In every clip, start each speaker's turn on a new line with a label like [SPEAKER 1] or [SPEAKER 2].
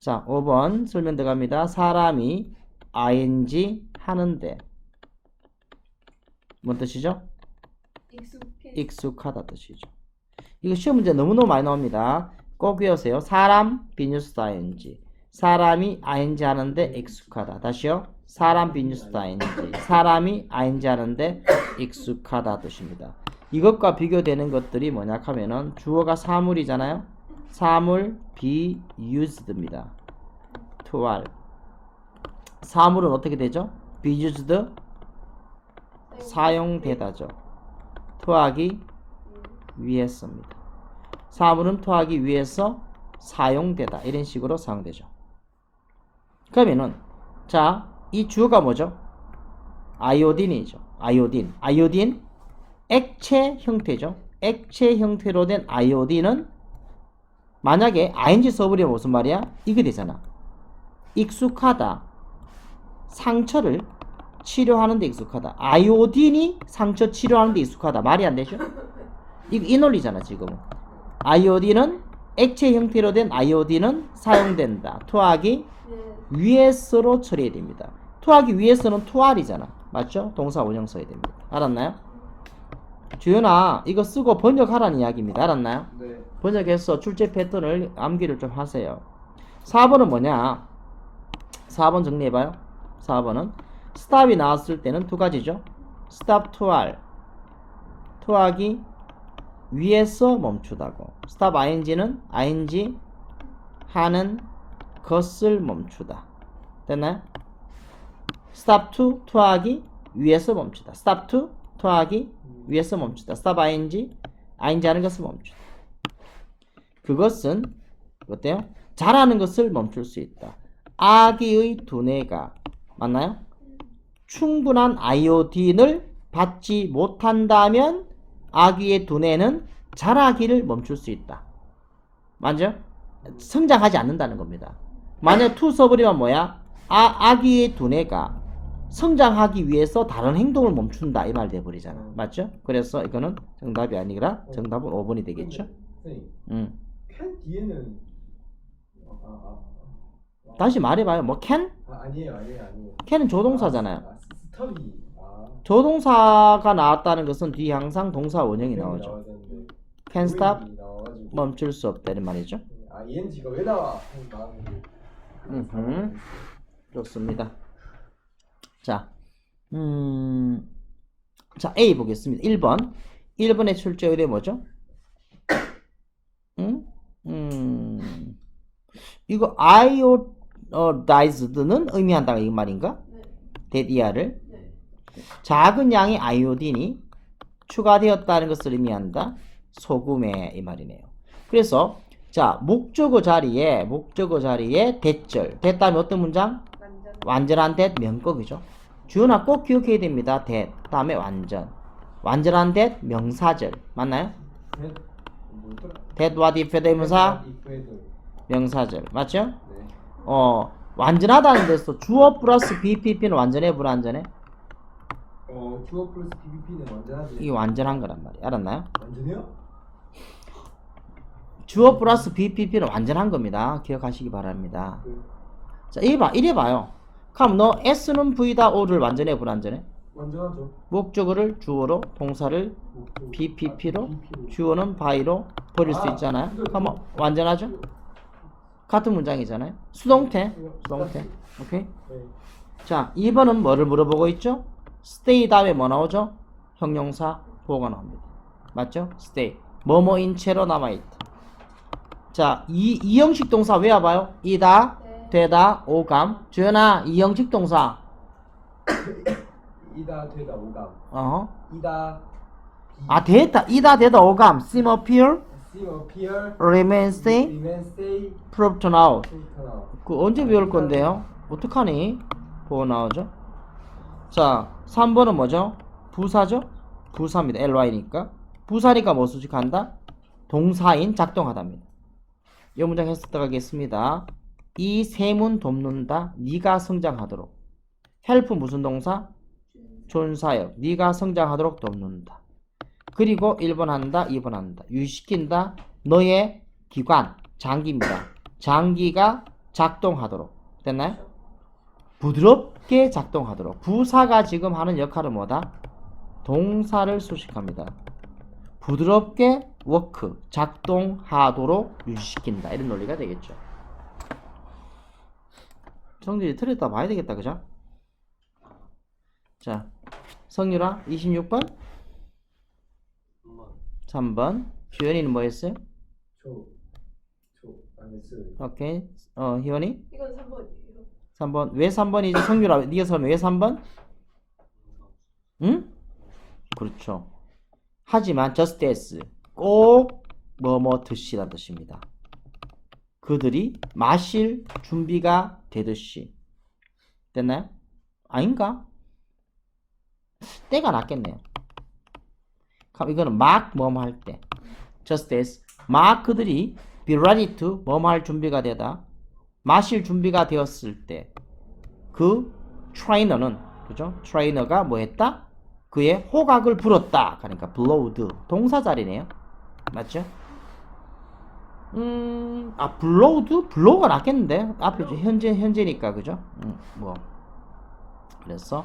[SPEAKER 1] 자, 5번 설명 들어갑니다. 사람이 ing 하는데 뭔 뜻이죠?
[SPEAKER 2] 익숙해.
[SPEAKER 1] 익숙하다 뜻이죠. 이거 시험 문제 너무너무 많이 나옵니다. 꼭 외우세요. 사람 비뉴스 ing. 사람이 ing 하는데 익숙하다. 다시요. 사람 비뉴스 ing. 사람이 ing 하는데 익숙하다 뜻입니다. 이것과 비교되는 것들이 뭐냐 하면은 주어가 사물이잖아요. 사물 be used입니다. to알. 사물은 어떻게 되죠? be used 사용되다죠. 토하기 위해서입니다. 사물은 토하기 위해서 사용되다. 이런 식으로 사용되죠. 그러면은 자, 이 주어가 뭐죠? 아이오딘이죠. 아이오딘. 아이오딘 액체 형태죠. 액체 형태로 된 아이오딘은 만약에 ing 써버리면 무슨 말이야? 이게 되잖아. 익숙하다. 상처를 치료하는 데 익숙하다. 아이오딘이 상처 치료하는 데 익숙하다. 말이 안 되죠? 이, 이 논리잖아, 지금. 아이오딘은 액체 형태로 된 아이오딘은 사용된다. 토하기
[SPEAKER 2] 네.
[SPEAKER 1] 위해서로 처리해야 됩니다. 토하기 위해서는 토할이잖아. 맞죠? 동사 원형 써야 됩니다. 알았나요? 주연아, 이거 쓰고 번역하라는 이야기입니다. 알았나요?
[SPEAKER 3] 네.
[SPEAKER 1] 번역해서 출제 패턴을 암기를 좀 하세요. 4번은 뭐냐? 4번 정리해봐요. 4번은 stop이 나왔을 때는 두 가지죠. to 할. 토하기 위해서 멈추다고. stop ing는 ing 하는 것을 멈추다. 됐나요? stop to 토하기 위해서 멈추다. stop to 토하기 위해서 멈추다. stop ing ing 하는 것을 멈추다. 그것은 어때요? 잘하는 것을 멈출 수 있다. 아기의 두뇌가 맞나요? 충분한 아이오딘을 받지 못한다면 아기의 두뇌는 자라기를 멈출 수 있다. 맞죠? 성장하지 않는다는 겁니다. 만약 투 써버리면 뭐야? 아, 아기의 두뇌가 성장하기 위해서 다른 행동을 멈춘다 이 말 돼버리잖아. 맞죠? 그래서 이거는 정답이 아니라 정답은 5번이 되겠죠? 음.
[SPEAKER 3] 캔 뒤에는 아, 아, 아,
[SPEAKER 1] 다시 말해봐요. 뭐 can?
[SPEAKER 3] 아, 아니에요, 아니에요, 아니에요.
[SPEAKER 1] can은 조동사잖아요.
[SPEAKER 3] 아, 스톱이 아,
[SPEAKER 1] 조동사가 나왔다는 것은 뒤에 항상 동사 원형이 나오죠.
[SPEAKER 3] 보이는 나와가지고
[SPEAKER 1] 멈출 수 없다는 말이죠.
[SPEAKER 3] 아 ENG가 왜 나와?
[SPEAKER 1] 좋습니다. 자, 음, 자 A 보겠습니다. 1번. 1번의 출제 의뢰 뭐죠? 음, 음, 이거 iodized는 의미한다 이 말인가?
[SPEAKER 2] 네.
[SPEAKER 1] 데디아를
[SPEAKER 2] 네.
[SPEAKER 1] 작은 양의 아이오딘이 추가되었다는 것을 의미한다. 소금에 이 말이네요. 그래서 자 목적어 자리에 목적어 자리에 대절 됐다면 어떤 문장?
[SPEAKER 2] 완전.
[SPEAKER 1] 완전한 대 명격이죠. 주은아 꼭 기억해야 됩니다. 대 다음에 완전 완전한 대 명사절 맞나요?
[SPEAKER 3] 네.
[SPEAKER 1] that what if 대명사 명사절 맞죠?
[SPEAKER 3] 네.
[SPEAKER 1] 어 완전하다는 데서 주어 플러스 BPP는 완전해 불완전해?
[SPEAKER 3] 어 주어 플러스 PPP는 완전하지.
[SPEAKER 1] 이게 완전한 거란 말이에요. 알았나요?
[SPEAKER 3] 완전해요?
[SPEAKER 1] 주어 플러스 BPP는 완전한 겁니다. 기억하시기 바랍니다.
[SPEAKER 3] 그
[SPEAKER 1] 자, 이래 봐, 이래 봐요. 그럼 너 S는 V다 O를 완전해, 불완전해?
[SPEAKER 3] 완전하죠.
[SPEAKER 1] 목적어를 주어로, 동사를
[SPEAKER 3] 목표.
[SPEAKER 1] BPP로,
[SPEAKER 3] 아.
[SPEAKER 1] 주어는 by로 버릴 수
[SPEAKER 3] 아,
[SPEAKER 1] 있잖아요.
[SPEAKER 3] 근데
[SPEAKER 1] 그럼
[SPEAKER 3] 그-
[SPEAKER 1] 완전하죠? 같은 문장이잖아요. 수동태, 수동태. 오케이?
[SPEAKER 3] 네.
[SPEAKER 1] 자, 2번은 뭐를 물어보고 있죠? stay 다음에 뭐 나오죠? 형용사 보호가 나옵니다. 맞죠? stay. 뭐뭐인 채로 남아있다. 자, 이, 이 형식 동사 외워봐요. 이다,
[SPEAKER 2] 네.
[SPEAKER 1] 되다, 오감. 주연아, 이형식 동사.
[SPEAKER 3] 이다 되다 오감.
[SPEAKER 1] 어.
[SPEAKER 3] 이다
[SPEAKER 1] 아, 되다, 이다, 되다, 오감. seem, appear,
[SPEAKER 3] see appear
[SPEAKER 1] remain, stay,
[SPEAKER 3] remain stay
[SPEAKER 1] prove to now. 그 언제 배울 건데요? 어떡하니? 보고 나오죠? 자, 3번은 뭐죠? 부사죠? 부사입니다. ly니까. 부사니까 뭐 수식한다? 동사인 작동하답니다. 이 문장 해석 들어가겠습니다. 이 셈은 돕는다. 네가 성장하도록. help 무슨 동사? 존사역. 네가 성장하도록 돕는다. 그리고 1번 한다, 2번 한다. 유시킨다. 너의 기관, 장기입니다. 장기가 작동하도록 됐나요? 부드럽게 작동하도록 부사가 지금 하는 역할은 뭐다? 동사를 수식합니다. 부드럽게 워크 작동하도록 유지시킨다 이런 논리가 되겠죠. 성질이 틀렸다 봐야 되겠다 그죠? 자 성유라 26번 3번 주연이는 뭐 했어요?
[SPEAKER 3] 초, 초, 안 했어요.
[SPEAKER 1] 오케이 어 희원이
[SPEAKER 2] 이건 3번이에요.
[SPEAKER 1] 3번 왜 3번이지 성유라 니가 설명 왜 3번? 응? 그렇죠 하지만 just as 꼭 뭐뭐 듯이란 뜻입니다 그들이 마실 준비가 되듯이 됐나요? 아닌가? 때가 낫겠네요 그럼 이거는 막 뭐뭐 할 때 just as 막 그들이 be ready to 뭐뭐 할 준비가 되다 마실 준비가 되었을 때 그 트레이너는 그죠? 트레이너가 뭐 했다? 그의 호각을 불었다. 그러니까 blowed 동사 자리네요. 맞죠? 음, 아 blowed? blow가 낫겠는데 앞에 좀 현재 현재니까 그죠? 음, 뭐 그래서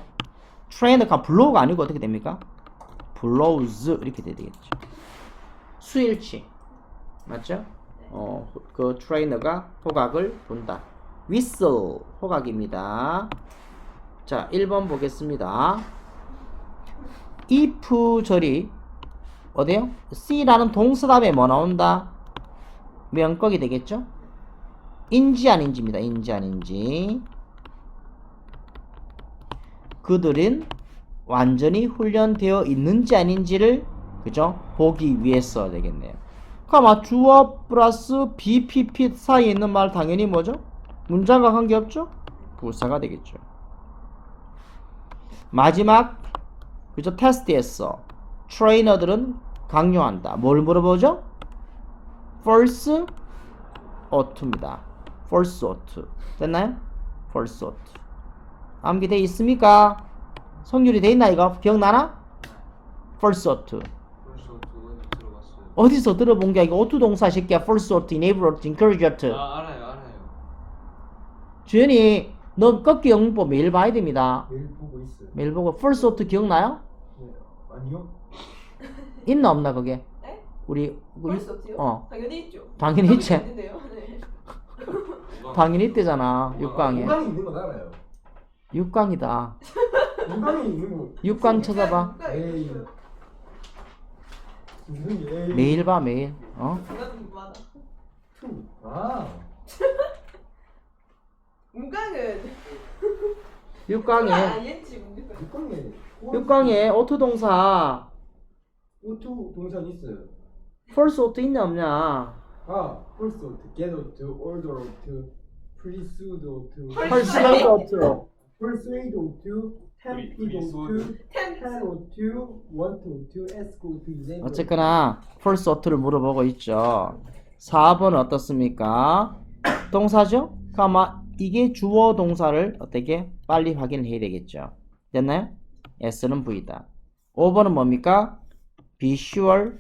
[SPEAKER 1] 트레이너가 blow가 아니고 어떻게 됩니까? blows 이렇게 돼야 되겠죠. 수일치 맞죠? 어, 그 트레이너가 호각을 본다. whistle 호각입니다. 자, 1번 보겠습니다. if 절이 어디요? C라는 동사 다음에 뭐 나온다? 명격이 되겠죠? 인지 아닌지입니다. 인지 아닌지. 그들은 완전히 훈련되어 있는지 아닌지를 그죠? 보기 위해서 되겠네요. 그럼 아, 주어 플러스 BPP 사이에 있는 말 당연히 뭐죠? 문장과 관계없죠? 부사가 되겠죠. 마지막 그죠? 테스트에서 트레이너들은 강요한다. 뭘 물어보죠? False ough입니다. false ought. 됐나요? false ought. 암기 돼 있습니까? 성률이 돼 있나 이거? 기억나나? false
[SPEAKER 4] 들어봤어요.
[SPEAKER 1] 어디서 들어본 게 아니고 오투 동사 새끼야 false ought, enable ought, encourage ought.
[SPEAKER 4] 아 알아요 알아요.
[SPEAKER 1] 주연이 너 꺾기 영문법 매일 봐야 됩니다.
[SPEAKER 3] 매일 보고 있어요.
[SPEAKER 1] 매일 보고 false ought 기억나요?
[SPEAKER 3] 네. 아니요?
[SPEAKER 1] 있나 없나 그게?
[SPEAKER 2] 네?
[SPEAKER 1] 우리 그
[SPEAKER 2] 벌써 없지요?
[SPEAKER 1] 어
[SPEAKER 2] 당연히 있죠.
[SPEAKER 1] 당연히 있지.
[SPEAKER 2] 있는데요. 네.
[SPEAKER 1] 당연히 있대잖아 6강에
[SPEAKER 3] 인간이 있는 건 알아요.
[SPEAKER 1] 6강이다.
[SPEAKER 3] 인간이 있는 거.
[SPEAKER 1] 6강 찾아봐.
[SPEAKER 3] 에이. 무슨 게?
[SPEAKER 1] 매일 봐 매일. 어?
[SPEAKER 2] 많아.
[SPEAKER 3] 투. 아.
[SPEAKER 2] 문강은
[SPEAKER 1] 6강에
[SPEAKER 2] ING 문강.
[SPEAKER 3] 육강에.
[SPEAKER 1] 6강에 오투 동사
[SPEAKER 3] 오투 동산 있어요.
[SPEAKER 1] False ought 있냐 없냐?
[SPEAKER 3] 아, first to get to order to pursue to
[SPEAKER 1] persuade ought.
[SPEAKER 3] persuade to tempt to
[SPEAKER 2] 템.
[SPEAKER 3] tell to want to ask to enable.
[SPEAKER 1] 어쨌거나 false ough를 물어보고 있죠. 4번은 어떻습니까? 동사죠? 그럼 아마 이게 주어 동사를 어떻게 빨리 확인을 해야 되겠죠. 됐나요? S는 V다. 5번은 뭡니까? Be sure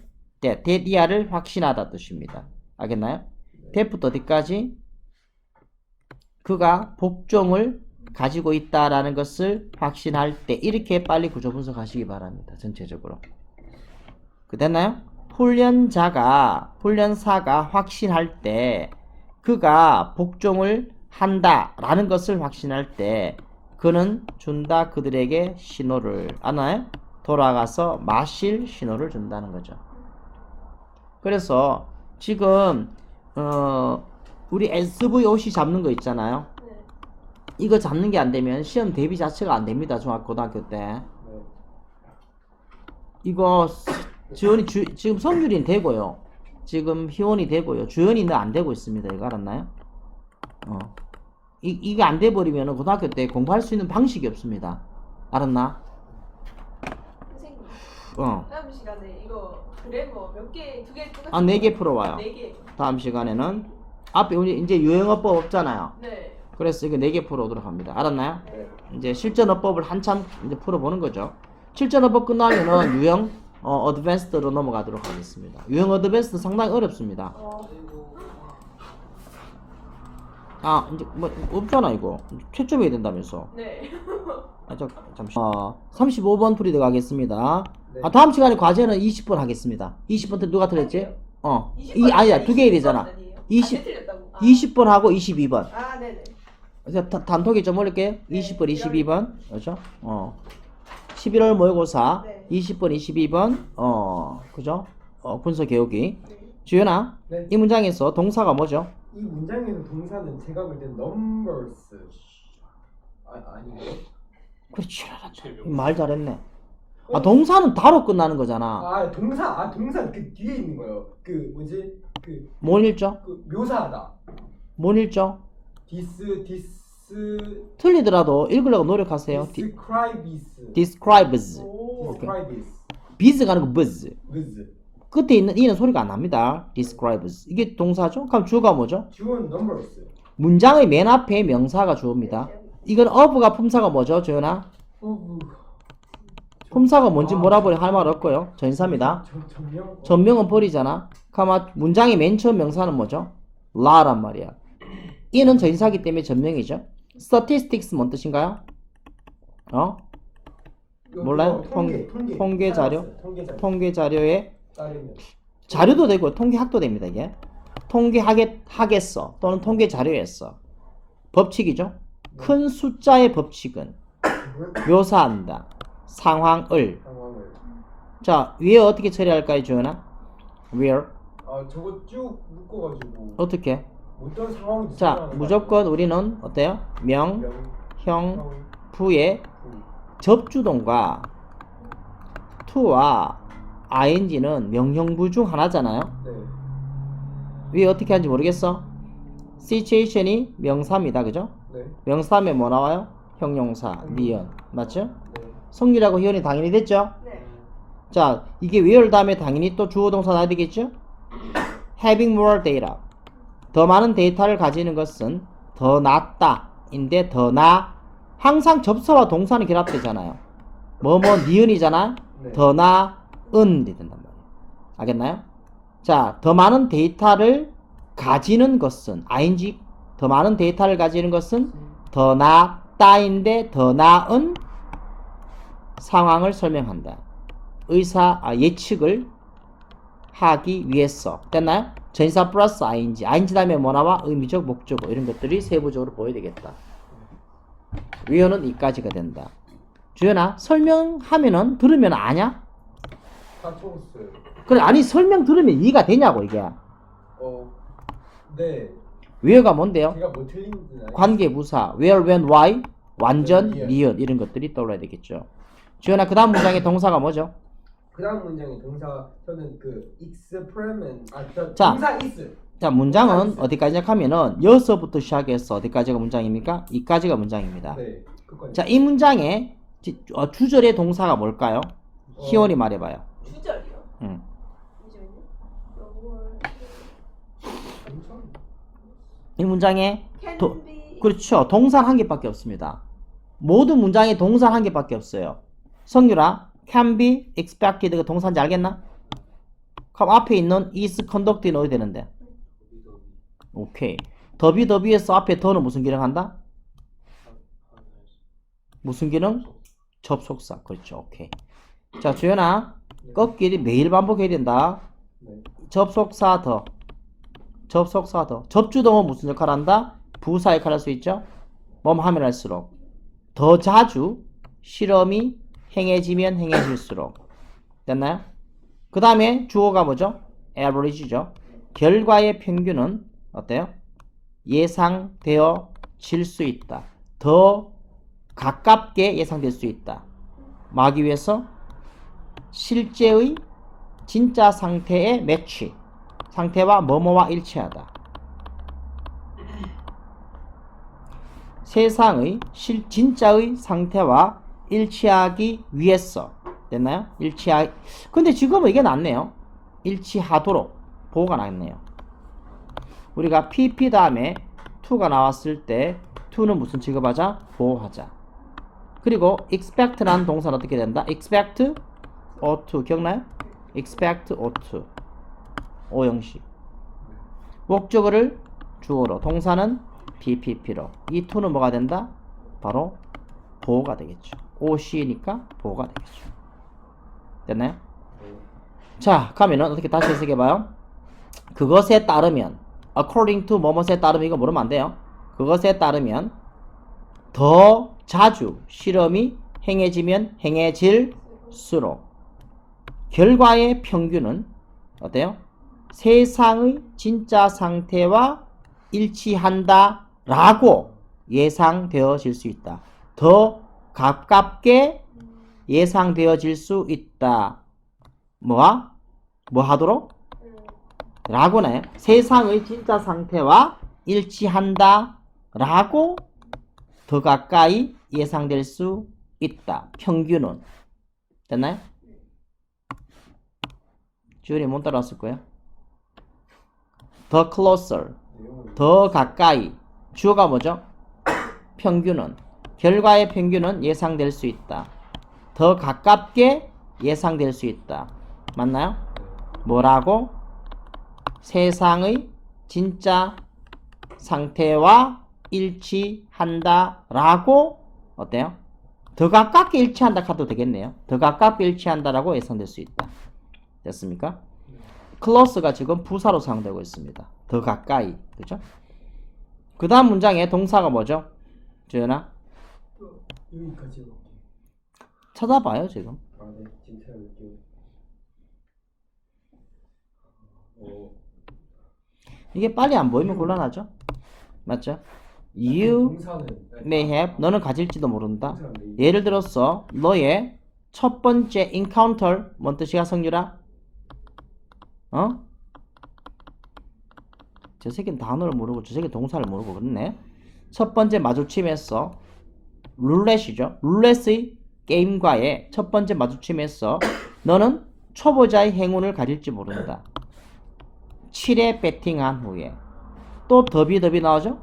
[SPEAKER 1] that 이하를 확신하다 뜻입니다. 알겠나요? that부터 어디까지? 그가 복종을 가지고 있다라는 것을 확신할 때 이렇게 빨리 구조 분석하시기 바랍니다. 전체적으로. 그 됐나요? 훈련자가 훈련사가 확신할 때 그가 복종을 한다라는 것을 확신할 때 그는 준다 그들에게 신호를 아나요? 돌아가서 마실 신호를 준다는 거죠. 그래서 지금 어 우리 SVOC 잡는 거 있잖아요.
[SPEAKER 2] 네.
[SPEAKER 1] 이거 잡는 게 안 되면 시험 대비 자체가 안 됩니다. 중학고등학교 때.
[SPEAKER 3] 네.
[SPEAKER 1] 이거 지원이 주, 지금 성률이 되고요. 지금 희원이 되고요. 주연이는 안 되고 있습니다. 이거 알았나요? 어. 이, 이게 안 돼버리면 고등학교 때 공부할 수 있는 방식이 없습니다. 알았나? 어.
[SPEAKER 2] 다음 시간에 이거 그래머 몇 개, 두 개,
[SPEAKER 1] 아, 네개 풀어와요.
[SPEAKER 2] 네 개.
[SPEAKER 1] 다음 시간에는 앞에 우리 이제 유행어법 없잖아요.
[SPEAKER 2] 네.
[SPEAKER 1] 그래서 이거 네 개 풀어오도록 합니다. 알았나요?
[SPEAKER 2] 네.
[SPEAKER 1] 이제 실전어법을 한참 이제 풀어보는 거죠. 실전어법 끝나면은 유형 어, 어드밴스드로 넘어가도록 하겠습니다. 유형 어드밴스드 상당히 어렵습니다.
[SPEAKER 2] 어.
[SPEAKER 1] 아 이제 뭐 없잖아 이거 채점해야 된다면서
[SPEAKER 2] 네.
[SPEAKER 1] 아, 저, 잠시 어, 35번 풀이 들어가겠습니다
[SPEAKER 3] 네.
[SPEAKER 1] 아 다음 시간에 과제는 20번 하겠습니다 20번 때 누가 틀렸지? 어 이, 아니야 두개 되잖아 20
[SPEAKER 2] 20. 틀렸다고. 아.
[SPEAKER 1] 20번 하고 22번
[SPEAKER 2] 아, 네네.
[SPEAKER 1] 그래서 다- 단톡에 좀 올릴게요.
[SPEAKER 2] 네,
[SPEAKER 1] 20번,
[SPEAKER 2] 이럴-
[SPEAKER 1] 22번. 그죠? 어. 11월 모의고사
[SPEAKER 2] 네.
[SPEAKER 1] 20번, 22번. 어. 그죠? 어, 분석 개혁이.
[SPEAKER 2] 네.
[SPEAKER 1] 주연아,
[SPEAKER 3] 네.
[SPEAKER 1] 이 문장에서 동사가 뭐죠?
[SPEAKER 3] 이 문장에서 동사는 제가 볼 땐 numbers 아 아니에요?
[SPEAKER 1] 그렇지. 말 잘했네. 아, 동사는 다로 끝나는 거잖아.
[SPEAKER 3] 아 동사 아 동사 그 뒤에 있는 거예요. 그 뭐지 그,
[SPEAKER 1] 뭔 일죠?
[SPEAKER 3] 그 묘사하다.
[SPEAKER 1] 뭔 일죠?
[SPEAKER 3] 디스 디스
[SPEAKER 1] 틀리더라도 읽으려고 노력하세요. 디,
[SPEAKER 3] describes
[SPEAKER 1] describes.
[SPEAKER 2] 오.
[SPEAKER 3] describes
[SPEAKER 1] 비즈 가는 거 buzz.
[SPEAKER 3] with
[SPEAKER 1] 끝에 있는 이는 소리가 안 납니다. describes. 이게 동사죠? 그럼 주어가 뭐죠?
[SPEAKER 3] 주어는 numbers
[SPEAKER 1] 문장의 맨 앞에 명사가 주어입니다. 이건 of가 품사가 뭐죠, 주연아?
[SPEAKER 3] of
[SPEAKER 1] 품사가 뭔지 버리 할말 없고요. 전사입니다.
[SPEAKER 3] 전-
[SPEAKER 1] 전명은 버리잖아. 가마 문장의 맨 처음 명사는 뭐죠? 라란 말이야. 이는 전사기 때문에 전명이죠. statistics 뭔 뜻인가요? 어? 몰라요?
[SPEAKER 3] 통계
[SPEAKER 1] 통-
[SPEAKER 3] 통계
[SPEAKER 1] 통계 자료?
[SPEAKER 3] 통계 자료
[SPEAKER 1] 통계 자료에 자료도 되고 통계학도 됩니다, 이게. 통계하겠 하겠어 또는 통계 자료에서 법칙이죠. 큰 숫자의 법칙은 묘사한다. 상황을
[SPEAKER 3] 상황을
[SPEAKER 1] 자 위에 어떻게 처리할까요, 주연아? where
[SPEAKER 3] 아 저거 쭉 묶어가지고
[SPEAKER 1] 어떻게?
[SPEAKER 3] 어떤 상황인지
[SPEAKER 1] 자 무조건 우리는 어때요? 명,
[SPEAKER 3] 명,
[SPEAKER 1] 형,
[SPEAKER 3] 형,
[SPEAKER 1] 부의
[SPEAKER 3] 부.
[SPEAKER 1] 접주동과 to와 ing는 명형부 중 하나잖아요.
[SPEAKER 3] 네.
[SPEAKER 1] 위에 어떻게 하는지 모르겠어? situation이 명사입니다, 그죠?
[SPEAKER 3] 네.
[SPEAKER 1] 명사하면뭐 나와요? 형용사, 니은 맞죠?
[SPEAKER 3] 네.
[SPEAKER 1] 성질하고 희연이 당연히 됐죠?
[SPEAKER 2] 네.
[SPEAKER 1] 자, 이게 where 다음에 당연히 또 주어 동사 나야 되겠죠? having more data. 더 많은 데이터를 가지는 것은 더 낫다. 인데 더 나. 항상 접사와 동사는 결합되잖아요. 뭐뭐 니은이잖아.
[SPEAKER 3] 네.
[SPEAKER 1] 더 나 은 이 된단 말이에요. 알겠나요? 자, 더 많은 데이터를 가지는 것은 ing 더 많은 데이터를 가지는 것은 더 낫다인데 더 나은 상황을 설명한다. 의사 아, 예측을 하기 위해서 됐나요? 전사 플러스 ing ing 다음에 뭐 나와 의미적 목적어 이런 것들이 세부적으로 보여야 되겠다. 위원은 이까지가 된다. 주연아 설명하면은 들으면 아냐? 그래 아니 설명 들으면 이해가 되냐고 이게
[SPEAKER 3] 어. 네.
[SPEAKER 1] 위어가 뭔데요?
[SPEAKER 3] 뭐
[SPEAKER 1] 관계 부사 where when why 완전
[SPEAKER 3] 네,
[SPEAKER 1] 니은 이런 것들이 떠올라야 되겠죠. 주연아 그 다음 문장의 동사가 뭐죠?
[SPEAKER 3] 그다음 문장의 동사 저는 그 experiment 아 저,
[SPEAKER 1] 자.
[SPEAKER 3] 동사 is.
[SPEAKER 1] 자 문장은 어디까지냐 하면은 여서부터 시작해서 어디까지가 문장입니까? 이까지가 문장입니다.
[SPEAKER 3] 네. 그건
[SPEAKER 1] 자이 문장의 지- 어, 주절의 동사가 뭘까요?
[SPEAKER 3] 어.
[SPEAKER 1] 희원이 말해봐요.
[SPEAKER 2] 주절이요.
[SPEAKER 1] 응.
[SPEAKER 2] 잠시만요. 영월
[SPEAKER 3] 엄청
[SPEAKER 1] 이 문장에
[SPEAKER 2] can
[SPEAKER 1] 도-
[SPEAKER 2] be
[SPEAKER 1] 그렇죠. 동사 한 개밖에 없습니다. 모든 문장에 동사 한 개밖에 없어요. 성유라 can be expected 그 동사인지 알겠나? 그럼 앞에 있는 is conduct이 넣어야 되는데. 오케이. 더비 더비에서 앞에 더는 무슨 기능 한다? 무슨 기능? 접속사. 그렇죠. 오케이. 자, 주연아. 꺾기를 매일 반복해야 된다.
[SPEAKER 3] 네.
[SPEAKER 1] 접속사 더. 접속사 더. 접주동은 무슨 역할 한다? 부사 역할 할수 있죠? 뭐뭐 하면 할수록. 더 자주 실험이 행해지면 행해질수록. 됐나요? 그 다음에 주어가 뭐죠? average죠. 결과의 평균은 어때요? 예상되어 질 수 있다. 더 가깝게 예상될 수 있다. 마기 위해서 실제의 진짜 상태의 매치. 상태와 뭐뭐와 일치하다. 세상의 실 진짜의 상태와 일치하기 위해서 됐나요? 일치하 근데 지금은 이게 낫네요. 일치하도록 보호가 낫네요. 우리가 PP 다음에 to가 나왔을 때 to는 무슨 취급하자? 보호하자. 그리고 expect라는 동사는 어떻게 된다? expect ought to 기억나요? expect ought to 오형식 목적어를 주어로 동사는 PPP로. 이 to는 뭐가 된다? 바로 보호가 되겠죠. OC니까 보호가 되겠죠. 됐나요?
[SPEAKER 3] 네.
[SPEAKER 1] 자, 가면은 어떻게 다시 해석해 봐요. 그것에 따르면 according to 뭐뭐에 따르면 이거 모르면 안 돼요. 그것에 따르면 더 자주 실험이 행해지면 행해질수록 결과의 평균은 어때요? 세상의 진짜 상태와 일치한다라고 예상되어질 수 있다. 더 가깝게 예상되어질 수 있다. 뭐와? 뭐 하도록?
[SPEAKER 2] 음.
[SPEAKER 1] 라고네. 세상의 진짜 상태와 일치한다. 라고 더 가까이 예상될 수 있다. 평균은. 됐나요? 주연이 못 따라왔을 거예요. 더 closer. 더 가까이. 주어가 뭐죠? 평균은. 결과의 평균은 예상될 수 있다. 더 가깝게 예상될 수 있다. 맞나요? 뭐라고? 세상의 진짜 상태와 일치한다 라고 어때요? 더 가깝게 일치한다 카도 되겠네요. 더 가깝게 일치한다라고 예상될 수 있다. 됐습니까? close가 지금 부사로 사용되고 있습니다. 더 가까이. 그죠? 그 다음 문장의 동사가 뭐죠? 주연아?
[SPEAKER 3] 여기까지.
[SPEAKER 1] 찾아봐요, 지금.
[SPEAKER 3] 아, 네. 지금. 어,
[SPEAKER 1] 이게 빨리 안 보이면 곤란하죠? 맞죠? You
[SPEAKER 3] 동사는
[SPEAKER 1] may have 너는 가질지도 모른다.
[SPEAKER 3] 동사는 may.
[SPEAKER 1] 예를 들어서 너의 첫 번째 encounter 뭔 뜻이야 성유라? 어? 저 새끼는 단어를 모르고 저 새끼 동사를 모르고 그렇네. 첫 번째 마주침에서 룰렛이죠. 룰렛의 게임과의 첫 번째 마주침에서 너는 초보자의 행운을 가질지 모른다. 7회 배팅한 후에 또 더비 더비 나오죠?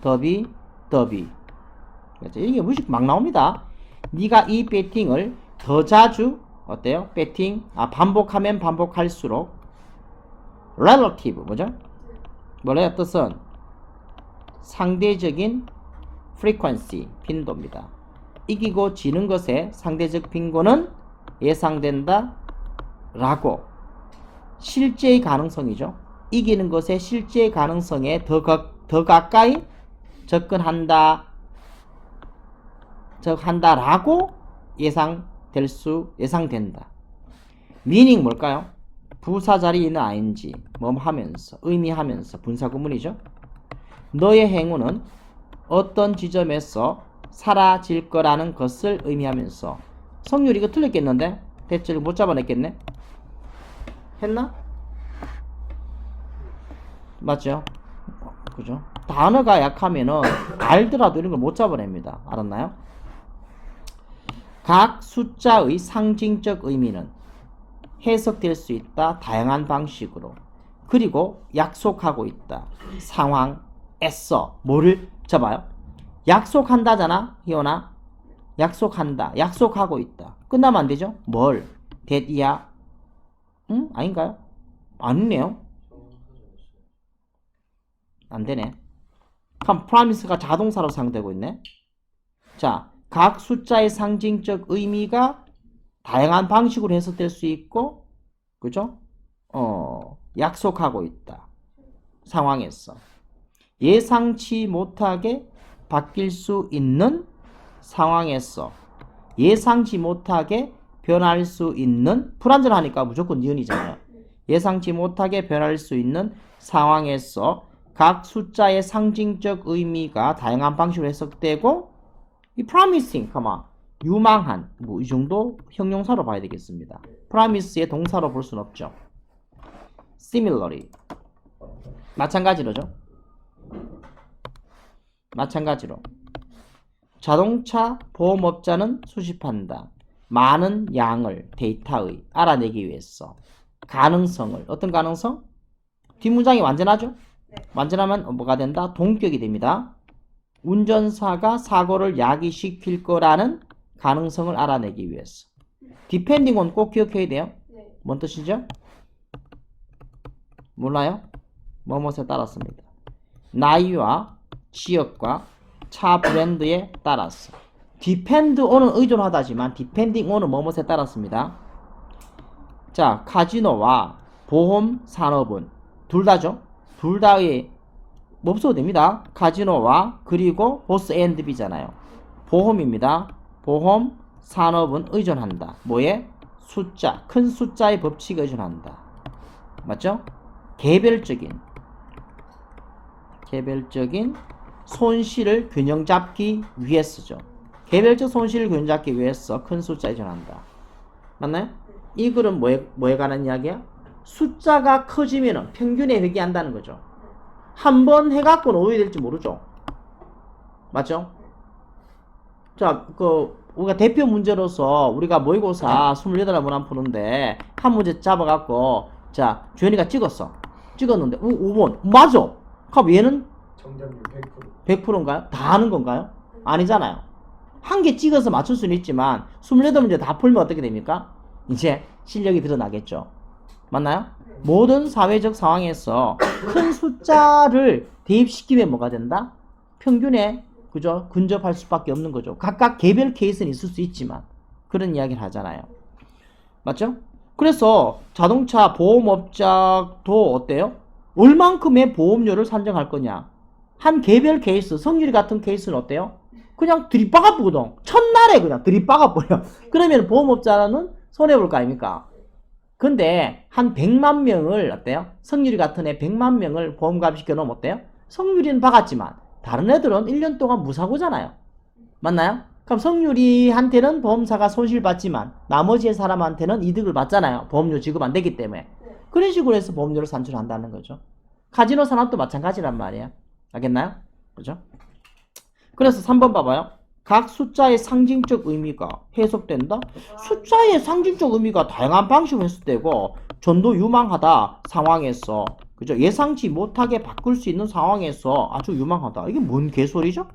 [SPEAKER 1] 더비 더비 그렇죠? 이게 무식 막 나옵니다. 네가 이 배팅을 더 자주 어때요? 배팅 아 반복하면 반복할수록 relative 뭐죠? 뭐래요 뜻은 상대적인 frequency 빈도입니다. 이기고 지는 것의 상대적 빈도는 예상된다 라고 실제의 가능성이죠. 이기는 것의 실제의 가능성에 더, 가, 더 가까이 접근한다 적한다 라고 예상될 수 예상된다. meaning 뭘까요? 부사 자리에 있는 ing 뭐 하면서 의미하면서 분사 구문이죠. 너의 행운은 어떤 지점에서 사라질 거라는 것을 의미하면서 성률 이거 틀렸겠는데 대체를 못 잡아냈겠네. 했나? 맞죠? 어, 그죠? 단어가 약하면은 알더라도 이런 걸 못 잡아냅니다. 알았나요? 각 숫자의 상징적 의미는 해석될 수 있다. 다양한 방식으로. 그리고 약속하고 있다. 상황 에서 뭐를 잡아요? 약속한다잖아, 희원아. 약속한다. 약속하고 있다. 끝나면 안 되죠? 뭘? 대이야. 응? 아닌가요? 아니네요. 안 되네. 그럼 promise가 자동사로 사용되고 있네. 자, 각 숫자의 상징적 의미가 다양한 방식으로 해석될 수 있고, 그죠? 어, 약속하고 있다. 상황에서. 예상치 못하게 바뀔 수 있는 상황에서 예상치 못하게 변할 수 있는 불안전하니까 무조건 니은이잖아요. 예상치 못하게 변할 수 있는 상황에서 각 숫자의 상징적 의미가 다양한 방식으로 해석되고 이 promising, 가마 유망한 뭐 이 정도 형용사로 봐야 되겠습니다. promise의 동사로 볼 수는 없죠. similarly 마찬가지로죠. 마찬가지로 자동차 보험업자는 수집한다. 많은 양을 데이터의 알아내기 위해서 가능성을 어떤 가능성? 뒷문장이 완전하죠?
[SPEAKER 2] 네.
[SPEAKER 1] 완전하면 뭐가 된다? 동격이 됩니다. 운전사가 사고를 야기시킬 거라는 가능성을 알아내기 위해서. on 꼭 기억해야 돼요.
[SPEAKER 2] 네.
[SPEAKER 1] 뭔 뜻이죠? 몰라요? 뭐뭇에 따랐습니다. 나이와 지역과 차 브랜드에 따라서 depend on은 의존하다지만 depending on은 뭐뭐에 따랐습니다. 자, 카지노와 보험 산업은 둘 다죠. 둘 다의 뭐 없어도 됩니다. 카지노와 그리고 보스 A&B잖아요. 보험입니다. 보험 산업은 의존한다. 뭐에? 숫자, 큰 숫자의 법칙에 의존한다. 맞죠? 개별적인 개별적인 손실을 균형 잡기 위해서죠. 개별적 손실을 균형 잡기 위해서 큰 숫자에 의존한다. 맞나요? 이 글은 뭐에, 뭐에 관한 이야기야? 숫자가 커지면 평균에 회귀한다는 거죠. 한 번 해갖고는 어떻게 될지 모르죠. 맞죠? 자, 그, 우리가 대표 문제로서 우리가 모의고사 28문 푸는데 한 문제 잡아갖고 자, 주현이가 찍었어. 찍었는데, 오, 5번. 맞아! 그럼 얘는
[SPEAKER 3] 정답률 100%
[SPEAKER 1] 100%인가요? 다 하는 건가요? 아니잖아요. 한 개 찍어서 맞출 수는 있지만 28문제 다 풀면 어떻게 됩니까? 이제 실력이 드러나겠죠. 맞나요? 모든 사회적 상황에서 큰 숫자를 대입시키면 뭐가 된다? 평균에 그죠? 근접할 수밖에 없는 거죠. 각각 개별 케이스는 있을 수 있지만 그런 이야기를 하잖아요. 맞죠? 그래서 자동차 보험업자도 어때요? 얼만큼의 보험료를 산정할 거냐? 한 개별 케이스, 성률이 같은 케이스는 어때요? 그냥 들이박아 보거든. 첫날에 그냥 들이박아 버려. 그러면 보험업자는 손해볼 거 아닙니까? 근데 한 100만 명을 어때요? 성률이 같은 애 100만 명을 보험 가입 시켜 놓으면 어때요? 성률이는 박았지만 다른 애들은 1년 동안 무사고잖아요. 맞나요? 그럼 성률이한테는 보험사가 손실받지만 나머지 사람한테는 이득을 받잖아요. 보험료 지급 안 되기 때문에. 그런 식으로 해서 보험료를 산출한다는 거죠. 카지노 산업도 마찬가지란 말이에요. 알겠나요? 그죠? 그래서 3번 봐봐요. 각 숫자의 상징적 의미가 해석된다? 숫자의 상징적 의미가 다양한 방식으로 해석되고 전도 유망하다 상황에서 그죠? 예상치 못하게 바꿀 수 있는 상황에서 아주 유망하다. 이게 뭔 개소리죠?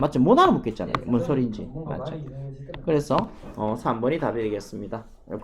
[SPEAKER 1] 맞죠? 못 알아먹겠잖아요. 뭔 소리인지. 맞죠?
[SPEAKER 3] 말이 이상해질 때가
[SPEAKER 1] 그래서 어, 3번이 답이 되겠습니다.